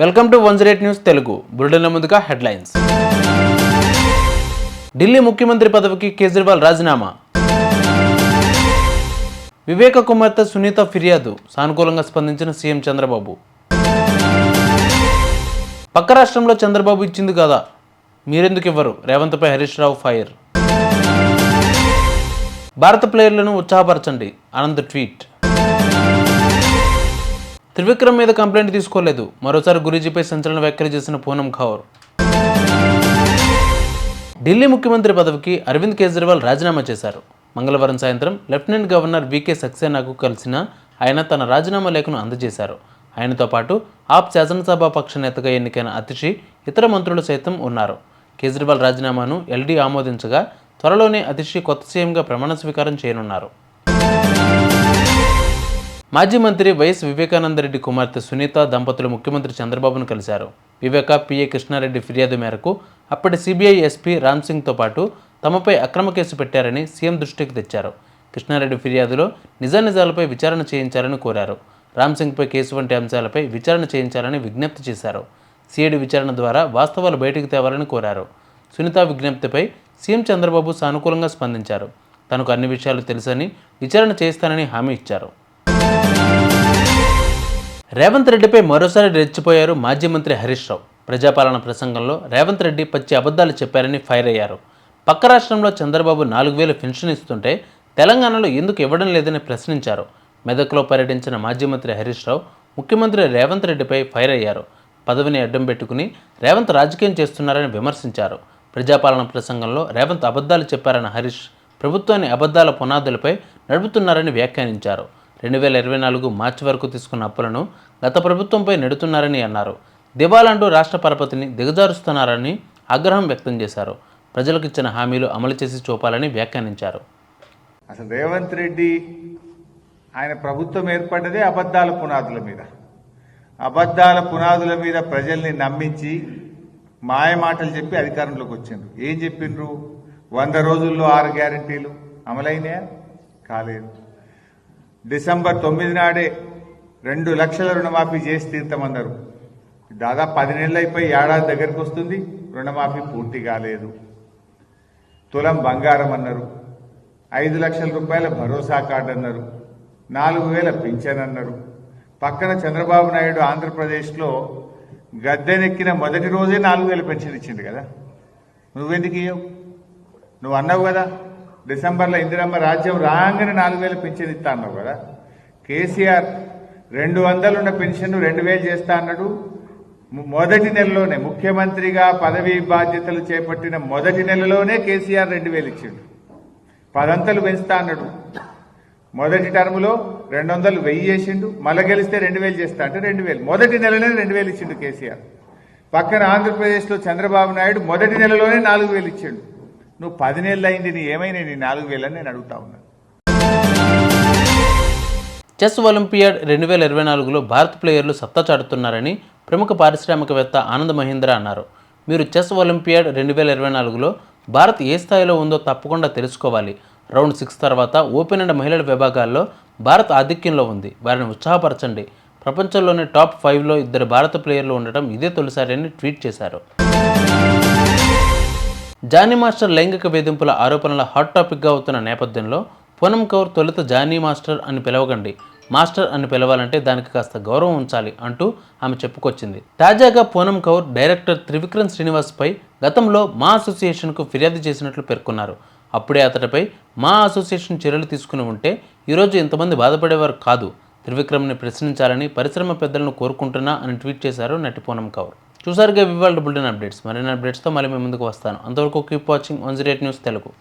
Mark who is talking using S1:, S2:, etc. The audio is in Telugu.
S1: Welcome to one zero news Telugu. బులెటిన్ల ముందుగా హెడ్లైన్స్. ఢిల్లీ ముఖ్యమంత్రి పదవికి కేజ్రీవాల్ రాజీనామా. వివేక కుమార్తె సునీత ఫిర్యాదు సానుకూలంగా స్పందించిన సీఎం చంద్రబాబు. పక్క రాష్ట్రంలో చంద్రబాబు ఇచ్చింది కదా మీరెందుకు ఇవ్వరు? రేవంత్పై హరీష్ రావు ఫైర్. భారత ప్లేయర్లను ఉత్సాహపరచండి ఆనంద్ ట్వీట్. త్రివిక్రమ్ మీద కంప్లైంట్ తీసుకోలేదు. మరోసారి గురూజీపై సంచలన వ్యాఖ్యలు చేసిన పూనం ఖౌర్ ఢిల్లీ ముఖ్యమంత్రి పదవికి అరవింద్ కేజ్రీవాల్ రాజీనామా చేశారు. మంగళవారం సాయంత్రం లెఫ్టినెంట్ గవర్నర్ వికే సక్సేనాకు కలిసిన ఆయన తన రాజీనామా లేఖను అందజేశారు. ఆయనతో పాటు ఆప్ శాసనసభ పక్ష నేతగా ఎన్నికైన అతిషి ఇతర మంత్రులు సైతం ఉన్నారు. కేజ్రీవాల్ రాజీనామాను ఎల్డీ ఆమోదించగా త్వరలోనే అతిషి కొత్త సీఎంగా ప్రమాణ స్వీకారం చేయనున్నారు. మాజీ మంత్రి వైఎస్ వివేకానందరెడ్డి కుమార్తె సునీత దంపతులు ముఖ్యమంత్రి చంద్రబాబును కలిశారు. వివేక పిఏ కృష్ణారెడ్డి ఫిర్యాదు మేరకు అప్పటి సిబిఐ ఎస్పీ రామ్ సింగ్తో పాటు తమపై అక్రమ కేసు పెట్టారని సీఎం దృష్టికి తెచ్చారు. కృష్ణారెడ్డి ఫిర్యాదులో నిజానిజాలపై విచారణ చేయించాలని కోరారు. రామ్ సింగ్పై కేసు వంటి అంశాలపై విచారణ చేయించాలని విజ్ఞప్తి చేశారు. సిఐడి విచారణ ద్వారా వాస్తవాలు బయటకు తేవాలని కోరారు. సునీత విజ్ఞప్తిపై సీఎం చంద్రబాబు సానుకూలంగా స్పందించారు. తనకు అన్ని విషయాలు తెలుసని విచారణ చేస్తానని హామీ ఇచ్చారు. రేవంత్ రెడ్డిపై మరోసారి రెచ్చిపోయారు మాజీ మంత్రి హరీష్ రావు. ప్రజాపాలన ప్రసంగంలో రేవంత్ రెడ్డి పచ్చి అబద్ధాలు చెప్పారని ఫైర్ అయ్యారు. పక్క రాష్ట్రంలో చంద్రబాబు నాలుగు వేలు పెన్షన్ ఇస్తుంటే తెలంగాణలో ఎందుకు ఇవ్వడం లేదని ప్రశ్నించారు. మెదక్లో పర్యటించిన మాజీ మంత్రి హరీష్ రావు ముఖ్యమంత్రి రేవంత్ రెడ్డిపై ఫైర్ అయ్యారు. పదవిని అడ్డం పెట్టుకుని రేవంత్ రాజకీయం చేస్తున్నారని విమర్శించారు. ప్రజాపాలన ప్రసంగంలో రేవంత్ అబద్ధాలు చెప్పారన్న హరీష్ ప్రభుత్వాన్ని అబద్ధాల పునాదులపై నడుపుతున్నారని వ్యాఖ్యానించారు. రెండు వేల ఇరవై నాలుగు మార్చి వరకు తీసుకున్న అప్పులను గత ప్రభుత్వంపై నెడుతున్నారని అన్నారు. దివాలంటూ రాష్ట్ర పరపతిని దిగజారుస్తున్నారని ఆగ్రహం వ్యక్తం చేశారు. ప్రజలకు ఇచ్చిన హామీలు అమలు చేసి చూపాలని వ్యాఖ్యానించారు.
S2: అసలు రేవంత్ రెడ్డి ఆయన ప్రభుత్వం ఏర్పడ్డదే అబద్ధాల పునాదుల మీద. అబద్ధాల పునాదుల మీద ప్రజల్ని నమ్మించి మాయ మాటలు చెప్పి అధికారంలోకి వచ్చిండ్రు. ఏం చెప్పిండ్రు? వంద రోజుల్లో ఆరు గ్యారంటీలు అమలైనాయా? కాలేదు. డిసెంబర్ తొమ్మిది నాడే రెండు లక్షల రుణమాఫీ చేసి తీర్థమన్నారు దాదాపు పది నెలలు అయిపోయి ఏడాది దగ్గరికి వస్తుంది రుణమాఫీ పూర్తి కాలేదు. తులం బంగారం అన్నారు. ఐదు లక్షల రూపాయల భరోసా కార్డు అన్నారు. నాలుగు వేల పింఛన్ అన్నారు. పక్కన చంద్రబాబు నాయుడు ఆంధ్రప్రదేశ్లో గద్దెనెక్కిన మొదటి రోజే నాలుగు వేల పెన్షన్ ఇచ్చింది కదా. నువ్వెందుకు ఇయ్యవు? నువ్వు అన్నావు కదా డిసెంబర్లో ఇందిరమ్మ రాజ్యం రాగానే నాలుగు వేల పెన్షన్ ఇస్తా అన్నావు కదా. కేసీఆర్ రెండు వందలున్న పెన్షన్ రెండు వేలు చేస్తా అన్నాడు. మొదటి నెలలోనే ముఖ్యమంత్రిగా పదవీ బాధ్యతలు చేపట్టిన మొదటి నెలలోనే కేసీఆర్ రెండు వేలు ఇచ్చిండు. పదంతలు పెంచుతా అన్నాడు. మొదటి టర్ములో రెండు వందలు వెయ్యి చేసిండు. మళ్ళీ గెలిస్తే రెండు వేలు చేస్తా అంటే రెండు వేలు. మొదటి నెలలోనే రెండు వేలు ఇచ్చిండు కేసీఆర్. పక్కన ఆంధ్రప్రదేశ్లో చంద్రబాబు నాయుడు మొదటి నెలలోనే నాలుగు వేలు ఇచ్చిండు. నువ్వు పది నెలలు అయింది నీ ఏమైనా నీ నాలుగు వేలని నేను అడుగుతా ఉన్నాను
S1: చెస్ ఒలింపియాడ్ రెండు వేల ఇరవై నాలుగులో భారత ప్లేయర్లు సత్తా చాటుతున్నారని ప్రముఖ పారిశ్రామికవేత్త ఆనంద్ మహీంద్ర అన్నారు. మీరు చెస్ ఒలింపియాడ్ రెండు వేల ఇరవై నాలుగులో భారత్ ఏ స్థాయిలో ఉందో తప్పకుండా తెలుసుకోవాలి. రౌండ్ సిక్స్ తర్వాత ఓపెన్ అండ్ మహిళల విభాగాల్లో భారత్ ఆధిక్యంలో ఉంది. వారిని ఉత్సాహపరచండి. ప్రపంచంలోని టాప్ ఫైవ్లో ఇద్దరు భారత ప్లేయర్లు ఉండటం ఇదే తొలిసారి అని ట్వీట్ చేశారు. జానీ మాస్టర్ లైంగిక వేధింపుల ఆరోపణల హాట్ టాపిక్గా అవుతున్న నేపథ్యంలో పూనం కౌర్ తొలుత జానీ మాస్టర్ అని పిలవకండి. మాస్టర్ అని పిలవాలంటే దానికి కాస్త గౌరవం ఉంచాలి అంటూ ఆమె చెప్పుకొచ్చింది. తాజాగా పూనం కౌర్ డైరెక్టర్ త్రివిక్రమ్ శ్రీనివాస్పై గతంలో మా అసోసియేషన్కు ఫిర్యాదు చేసినట్లు పేర్కొన్నారు. అప్పుడే అతడిపై మా అసోసియేషన్ చర్యలు తీసుకుని ఉంటే ఈరోజు ఇంతమంది బాధపడేవారు కాదు. త్రివిక్రమ్ని ప్రశ్నించాలని పరిశ్రమ పెద్దలను కోరుకుంటున్నా అని ట్వీట్ చేశారు నటి పూనం కౌర్. చూసారుగా వివాళ బులెటిన్ అప్డేట్స్. మరిన్ని అప్డేట్స్తో మళ్ళీ మీ ముందుకు వస్తాను. అంతవరకు keep watching one zero eight news Telugu.